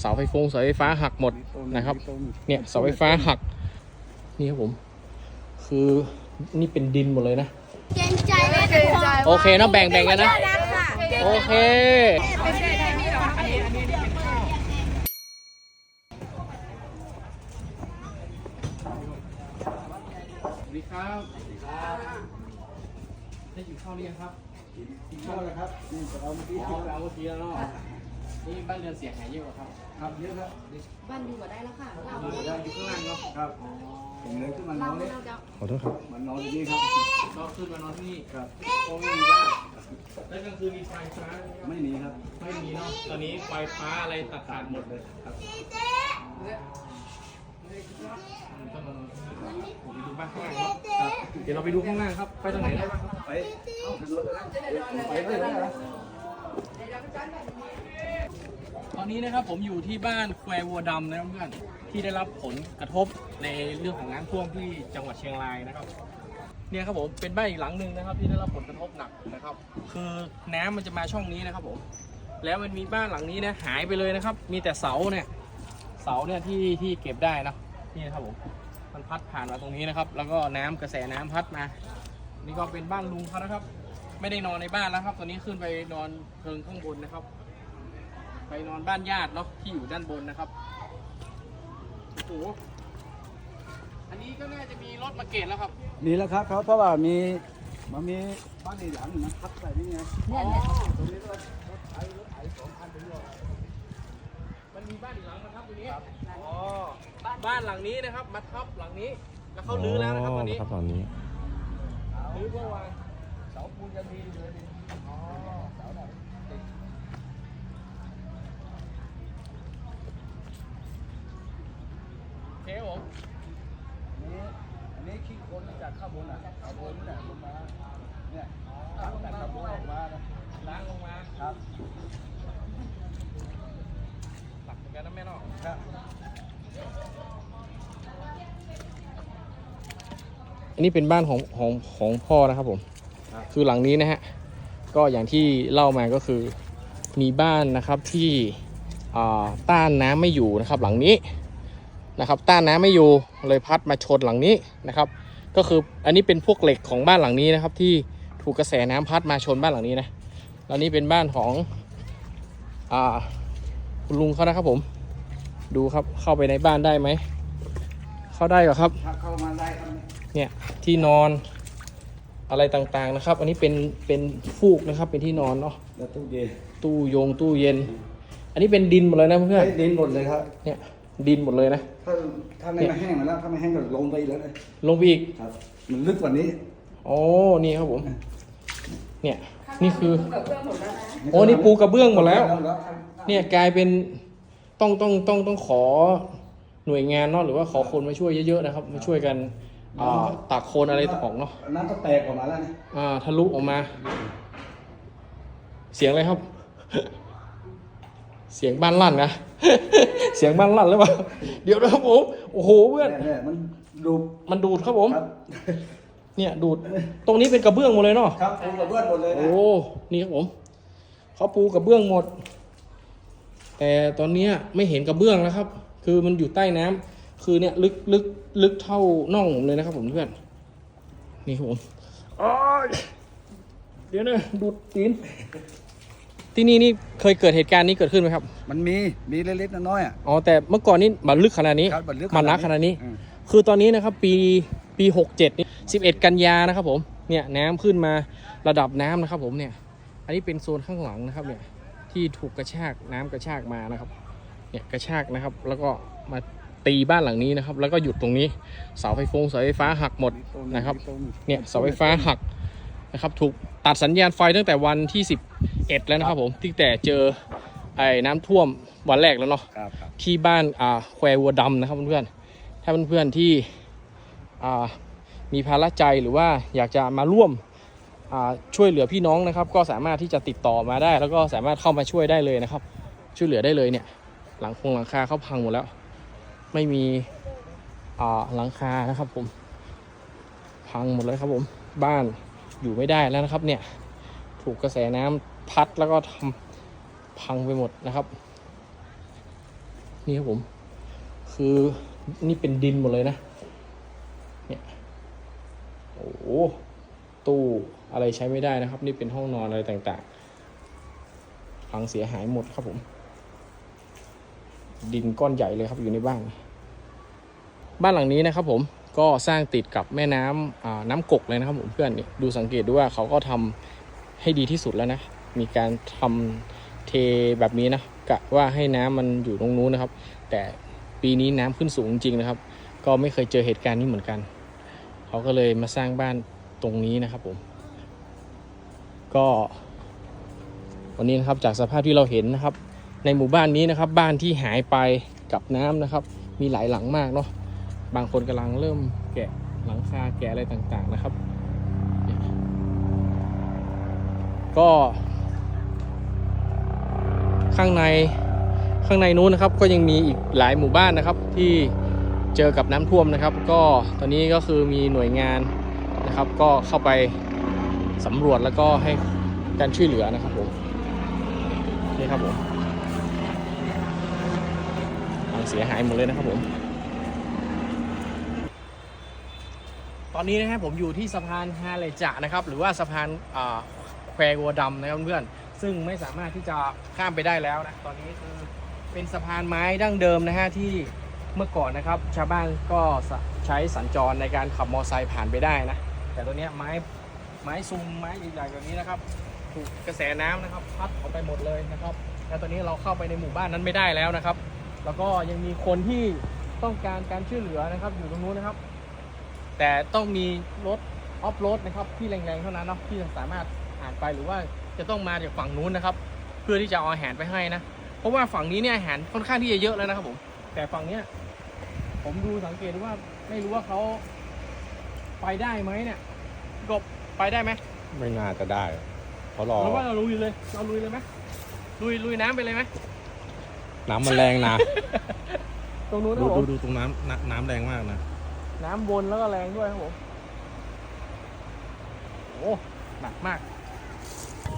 เสาไฟฟงเสาไฟฟ้าหักหมดนะครับ เนี่ยเสาไฟฟ้าหัก นี่ครับผม คือนี่เป็นดินหมดเลยนะเกรงใจไม่เกรงใจโอเคเนอะแบ่งแบ่งกันนะค่ะโอเคไม่ใช่ทางนี้หรออันนี้อันนี้สวัสดีครับได้กินข้าวหรือยังครับกินข้าวแล้วครับนี่เราเมื่อกี้อ๋อไปเอาเมื่อกี้แล้วเนาะ นี่บ้านเรือนเสียหายเยอะกว่าครับครับเยอะครับบ้านดีกว่าได้แล้วค่ะเราอยู่ด้านอยู่ข้างล่างเนาะครับผมเลยขึ้นมานอนนี่เราจะขอโทษครับ มานอนที่นี่ครับก็ขึ้นมานอนที่นี่ครับโอ้ไม่มีบ้านแล้วกลางคืนมีไฟฟ้าไหมครับไม่มีครับ ไม่มีเนาะตอนนี้ไฟฟ้าอะไรตัดขาดหมดเลยครับต้องมานอนที่นี่ผมไปดูบ้านข้างล่างเนาะครับเดี๋ยวเราไปดูข้างล่างครับ ไปทางไหนได้บ้างครับไปเอาถนนเลยนะไปเลยนะ ตอนนี้นะครับผมอยู่ที่บ้านแคววัวดำนะครับเพื่อนที่ได้รับผลกระทบในเรื่องของน้ำท่วมที่จังหวัดเชียงรายนะครับ เนี่ยครับผมเป็นบ้านอีกหลังหนึ่งนะครับ ที่ได้รับผลกระทบหนักนะครับ คือน้ำมันจะมาช่องนี้นะครับผมแล้วมันมีบ้านหลังนี้นะหายไปเลยนะครับ มีแต่เสาเนี่ยเสาเนี่ยที่ที่เก็บได้นะนี่นะครับผมมันพัดผ่านมาตรงนี้นะครับ แล้วก็น้ำกระแสน้ำพัดมา นี่ก็เป็นบ้านลุงเขานะครับ ไม่ได้นอนในบ้านแล้วครับ ตอนนี้ขึ้นไปนอนเพิงข้างบนนะครับ ไปนอนบ้านญาติเนาะที่อยู่ด้านบนนะครับโอ้โหอันนี้ก็น่าจะมีรถมาเกตแล้วครับมีแล้วครับเขาเพราะว่ามีมันมีบ้านอีกหลังหนึ่งนะพัดใส่นี่ไงเนี่ยเนี่ยตรงนี้ก็รถไถรถไถสองคันไปด้วยมันมีบ้านอีกหลังนะครับตรงนี้อ๋อบ้านหลังนี้นะครับ มาทับหลังนี้ แล้วเขาลื้อแล้วนะครับตอนนี้ ครับตอนนี้ ลื้อเพื่อวางเสาปูนจะมีอยู่เลยนี่อ๋อเสาไหนติด โอเคครับผม อั นนี้อันนี้ขี้โคลนจากข้างบนอะข้างบนนี่แหละลงมา เนี่ยจากข้างบนออกมานะล้างลงมาครับ หลักเหมือนกันนะแม่เนอกครับอันนี้เป็นบ้านของของของพ่อนะครับผม คือหลังนี้นะฮะ ก็อย่างที่เล่ามาก็คือมีบ้านนะครับที่อ่าต้านน้ำไม่อยู่นะครับ หลังนี้ นะครับต้านน้ำไม่อยู่เลยพัดมาชนหลังนี้นะครับ ก็คืออันนี้เป็นพวกเหล็กของบ้านหลังนี้นะครับ ที่ถูกกระแสน้ำพัดมาชนบ้านหลังนี้นะแล้วนี่เป็นบ้านของอ่าคุณลุงเขานะครับผม ดูครับเข้าไปในบ้านได้ไหมเข้าได้เหรอครับถ้าเข้ามาได้ครับเนี่ยที่นอนอะไรต่างๆนะครับ อันนี้เป็นเป็นฟูกนะครับ เป็นที่นอนเนาะแล้วตู้เย็นตู้โยงตู้เย็น อันนี้เป็นดินหมดเลยนะเพื่อนให้ดินหมดเลยครับๆเนี่ย ดินหมดเลยนะ ถ้าถ้าไม่มาแห้งมาแล้วถ้าไม่แห้งก็ลงไปอีกแล้วเลยลงไปอีกครับ มันลึกกว่านี้อ๋อนี่ครับผม เนี่ย นี่คือโอ้นี่ปูกระเบื้องหมดแล้ว เนี่ยกลายเป็นต้องต้องต้องต้องขอหน่วยงานเนาะหรือว่าขอคนมาช่วยเยอะๆนะครับ มาช่วยกันอ่าตักโคลนอะไรออกเนาะน้ำก็แตกออกมาแล้วนี่อ่าทะลุออกมา เสียงอะไรครับ เสียงบ้านลั่นนะ เสียงบ้านลั่นหรือเปล่า เดี๋ยวนะครับผม โอ้โหเพื่อน เนี่ยเนี่ยมันดูมันดูดครับผม ครับ เนี่ยดูด ตรงนี้เป็นกระเบื้องหมดเลยเนาะ ครับปูกระเบื้องหมดเลยนะโอ้ นี่ครับผม เขาปูกระเบื้องหมด แต่ตอนเนี้ยไม่เห็นกระเบื้องแล้วครับ คือมันอยู่ใต้น้ำคือเนี่ยลึกลึกลึกเท่าน่องผมเลยนะครับผมเพื่อน นี่ครับผมอ้ายเดี๋ยวนะดูดตีน ที่นี่นี่เคยเกิดเหตุการณ์นี้เกิดขึ้นไหมครับ มันมีมีเล็กๆน้อยๆอะ อ๋อแต่เมื่อก่อนนี่มันลึกขนาดนี้ครับมันลึกมันนักขนาดนี้ อืม คือตอนนี้นะครับปีปีหกเจ็ดนี่สิบเอ็ดกันยานะครับผมเนี่ยน้ำขึ้นมาระดับน้ำนะครับผมเนี่ย อันนี้เป็นโซนข้างหลังนะครับเนี่ยที่ถูกกระชากน้ำกระชากมานะครับเนี่ยกระชากนะครับ แล้วก็มาตีบ้านหลังนี้นะครับ แล้วก็หยุดตรงนี้เสาไฟฟงเสาไฟฟ้าหักหมด นะครับ เนี่ยเสาไฟฟ้าหัก นะครับถูกตัดสัญญาณไฟตั้งแต่วันที่ 11 แล้วนะครับผมที่แต่เจอไอ้น้ำท่วมวันแรกแล้วเนาะครับครับที่บ้านอ่าแคววัวดำนะครับเพื่อนๆถ้าเพื่อนๆที่อ่ามีภาระใจหรือว่าอยากจะมาร่วมอ่าช่วยเหลือพี่น้องนะครับ ก็สามารถที่จะติดต่อมาได้ แล้วก็สามารถเข้ามาช่วยได้เลยนะครับ ช่วยเหลือได้เลยเนี่ย หลังคงหลังคาเขาพังหมดแล้ว ไม่มีอ่าหลังคานะครับผม พังหมดเลยครับผม บ้าน อยู่ไม่ได้แล้วนะครับ เนี่ยถูกกระแสน้ำพัดแล้วก็ทำพังไปหมดนะครับ นี่ครับผม คือนี่เป็นดินหมดเลยนะ เนี่ยโอ้ตู้อะไรใช้ไม่ได้นะครับ นี่เป็นห้องนอนอะไรต่างๆพังเสียหายหมดครับผม ดินก้อนใหญ่เลยครับอยู่ในบ้าน บ้านหลังนี้นะครับผม ก็สร้างติดกับแม่น้ำน้ำกกเลยนะครับผมเพื่อนนี่ดูสังเกตดูว่าเขาก็ทำให้ดีที่สุดแล้วนะ มีการทำเทแบบนี้นะกะว่าให้น้ำมันอยู่ตรงนู้นนะครับ แต่ปีนี้น้ำขึ้นสูงจริงนะครับ ก็ไม่เคยเจอเหตุการณ์นี้เหมือนกัน เขาก็เลยมาสร้างบ้านตรงนี้นะครับผม ก็ วันนี้นะครับจากสภาพที่เราเห็นนะครับ ในหมู่บ้านนี้นะครับ บ้านที่หายไปกับน้ำนะครับ มีหลายหลังมากเนาะ บางคนกำลังเริ่มแกะหลังคาแกะอะไรต่างๆนะครับ ก็ ข้างในข้างในนู้นนะครับ ก็ยังมีอีกหลายหมู่บ้านนะครับ ที่เจอกับน้ำท่วมนะครับ ก็ตอนนี้ก็คือมีหน่วยงานนะครับ ก็เข้าไปสำรวจแล้วก็ให้การช่วยเหลือนะครับผมนี่ครับผมเสียหายหมดเลยนะครับผม อนนี้นะครับผมอยู่ที่สะพานฮาเลจะนะครับ หรือว่าสะพานแคววัวดำนะครับเพื่อนซึ่งไม่สามารถที่จะข้ามไปได้แล้วนะตอนนี้คือเป็นสะพานไม้ดั้งเดิมนะฮะที่เมื่อก่อนนะครับ ชาวบ้านก็ใช้สัญจรในการขับมอเตอร์ไซค์ผ่านไปได้นะ แต่ตัวนี้ไม้ไม้ซุงไม้ใหญ่ๆแบบนี้นะครับ ถูกกระแสน้ำนะครับ พัดออกไปหมดเลยนะครับแล้วตอนนี้เราเข้าไปในหมู่บ้านนั้นไม่ได้แล้วนะครับ แล้วก็ยังมีคนที่ต้องการการช่วยเหลือนะครับ อยู่ตรงนู้นนะครับ แต่ต้องมีรถออฟโรดนะครับที่แรงๆเท่านั้นเนาะที่จะสามารถผ่านไปหรือว่าจะต้องมาจากฝั่งนู้นนะครับ เพื่อที่จะเอาอาหารไปให้นะเพราะว่าฝั่งนี้เนี่ยอาหารค่อนข้างที่จะเยอะแล้วนะครับผม แต่ฝั่งเนี้ยผมดูสังเกตดูว่าไม่รู้ว่าเขาไปได้ไหมเนี่ยกบไปได้ไหมไม่น่าจะได้เพราะรอเราว่าเราลุยเลยเราลุยเลยไหมลุยลุยน้ำไปเลยไหมน้ำมันแรงนะ ตรงนู้นคดูรับผดูมดูตรงน้ำน้ำน้ำแรงมากนะ น้ำวนแล้วก็แรงด้วยครับผมโอ้หนักมาก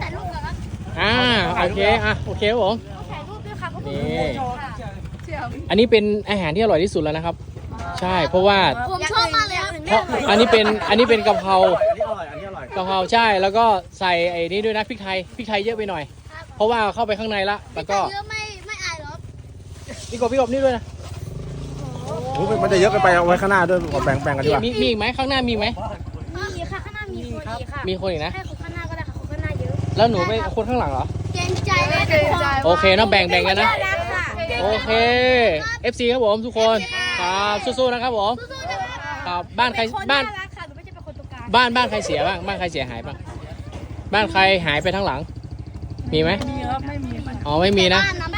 ถ่ายรูปกันครับอ่าโอเคอะโอเคครับผมถ่ายรูปด้วยค่ะก็นี่เชื่ออันนี้เป็นอาหารที่อร่อยที่สุดแล้วนะครับ ใช่เพราะว่าผมชอบมากเลยครับเพราะอันนี้เป็นอันนี้เป็นกะเพราอันนี้อร่อย อันนี้อร่อย กะเพราใช่แล้วก็ใส่ไอ้นี่ด้วยนะพริกไทยพริกไทยเยอะไปหน่อย เพราะว่าเข้าไปข้างในละแล้วก็ เยอะไม่ไม่อายหรอกพี่กบพี่กบนี่ด้วยนะโอ้ยมันจะเยอะเกินไปเอาไว้ข้างหน้าด้วยขอแบ่งแบ่งกันดีกว่ามีมีอีกไหมข้างหน้ามีอีกไหม มีค่ะข้างหน้ามีคนอีกค่ะมีคนอีกนะ ให้คนข้างหน้าก็ได้ค่ะคนข้างหน้าเยอะแล้วหนูไปคนข้างหลังเหรอ เกรงใจไม่เกรงใจโอเคเนาะแบ่งแบ่งกันนะ รักค่ะโอเค FC ครับผมทุกคนครับสู้ๆนะครับผมสู้ๆนะคะครับบ้านใครเป็นคนบ้านน่ารักค่ะหนูไม่ใช่เป็นคนตรงกลางบ้านบ้านใครเสียบ้างบ้านใครเสียหายบ้างบ้านใครหายไปทั้งหลัง มีไหมมีครับไม่มีค่ะอ๋อไม่มีนะ บ้านน้ำท่วมครับ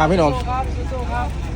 ครับพี่หนมครับสู้ๆครับ